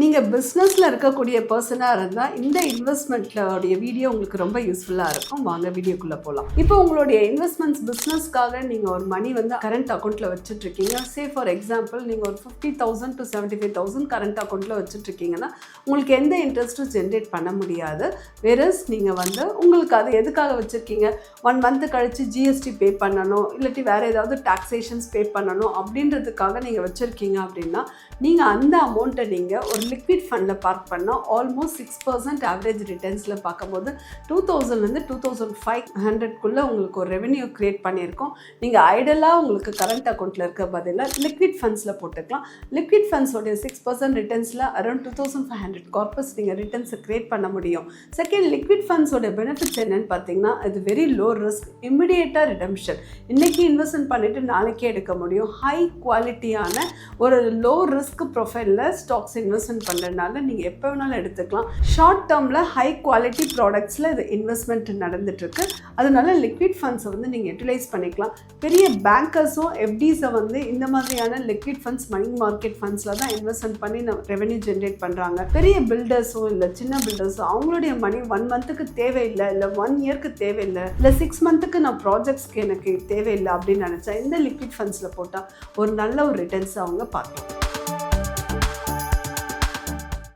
நீங்கள் பிஸ்னஸில் இருக்கக்கூடிய பர்சனாக இருந்தால் இந்த இன்வெஸ்ட்மெண்ட்லோடைய வீடியோ உங்களுக்கு ரொம்ப யூஸ்ஃபுல்லாக இருக்கும். வாங்க வீடியோக்குள்ளே போகலாம் இப்போ உங்களுடைய இன்வெஸ்ட்மெண்ட்ஸ் பிஸ்னஸ்க்காக நீங்கள் ஒரு மணி வந்து கரண்ட் அக்கௌண்ட்டில் வச்சுட்ருக்கீங்க சே ஃபார் எக்ஸாம்பிள் நீங்கள் ஒரு fifty thousand to seventy five thousand current அக்கௌண்ட்டில் வச்சுட்ருக்கீங்கன்னா உங்களுக்கு எந்த இன்ட்ரெஸ்ட்டும் ஜென்ரேட் பண்ண முடியாது. வெரஸ் நீங்கள் வந்து உங்களுக்கு அது எதுக்காக வச்சுருக்கீங்க? ஒன் மந்த்து கழித்து ஜிஎஸ்டி பே பண்ணணும் இல்லாட்டி வேறு ஏதாவது டாக்ஸேஷன்ஸ் பே பண்ணணும் அப்படின்றதுக்காக நீங்கள் வச்சுருக்கீங்க அப்படின்னா நீங்கள் அந்த அமௌண்ட்டை நீங்கள் ஒரு லிக்விட் ஃபண்டில் பார்க் பண்ணால் ஆல்மோஸ்ட் சிக்ஸ் பர்சன்ட் ஆவரேஜ் ரிட்டர்ன்ஸில் பார்க்கும்போது டூ தௌசண்ட்லேருந்து டூ தௌசண்ட் ஃபைவ் ஹண்ட்ரட்குள்ளே உங்களுக்கு ஒரு ரெவென்யூ க்ரியேட் பண்ணியிருக்கோம். நீங்கள் ஐடலாக உங்களுக்கு கரண்ட் அக்கௌண்ட்டில் இருக்க பதிலாக லிக்விட் ஃபண்ட்ஸில் போட்டுக்கலாம். லிக்விட் ஃபண்ட்ஸோடைய six percent ரிட்டர்ன்ஸில் around two thousand five hundred corpus நீங்கள் ரிட்டர்ன்ஸை க்ரியேட் பண்ண முடியும். செகண்ட் லிக்விட் ஃபண்ட்ஸோட பெனிஃபிட்ஸ் என்னென்னு பார்த்தீங்கன்னா இது வெரி லோ ரிஸ்க் இமிடியேட்டாக ரிடம்ஷன் இன்றைக்கி இன்வெஸ்ட்மெண்ட் பண்ணிவிட்டு நாளைக்கே எடுக்க முடியும். ஹை குவாலிட்டியான ஒரு லோ ரிஸ்க் ப்ரொஃபைலில் ஸ்டாக்ஸ் இன்வெஸ்ட்மெண்ட் பண்ணுறதுனால நீங்கள் எப்போ வேணாலும் எடுத்துக்கலாம். ஷார்ட் டேர்மில் ஹை குவாலிட்டி ப்ராடக்ட்ஸில் இது இன்வெஸ்ட்மெண்ட் நடந்துட்டுருக்கு. அதனால லிக்விட் ஃபண்ட்ஸை வந்து நீங்கள் யூட்டிலைஸ் பண்ணிக்கலாம். பெரிய பேங்கர்ஸும் எஃப்டிஸை வந்து இந்த மாதிரியான லிக்விட் ஃபண்ட்ஸ் மணி மார்க்கெட் ஃபண்ட்ஸில் தான் இன்வெஸ்ட்மெண்ட் பண்ணி நம்ம ரெவென்யூ ஜென்ரேட் பண்ணுறாங்க பெரிய பில்டர்ஸோ இல்லை சின்ன பில்டர்ஸோ அவங்களுடைய மணி ஒன் மந்த்துக்கு தேவையில்லை இல்லை ஒன் இயர்க்கு தேவையில்லை இல்லை சிக்ஸ் மந்த்துக்கு நான் ப்ராஜெக்ட்ஸ்க்கு எனக்கு தேவையில்லை அப்படின்னு நினச்சா இந்த லிக்விட் ஃபண்ட்ஸில் போட்டால் ஒரு நல்ல ஒரு ரிட்டர்ன்ஸ் அவங்க பார்க்கலாம்.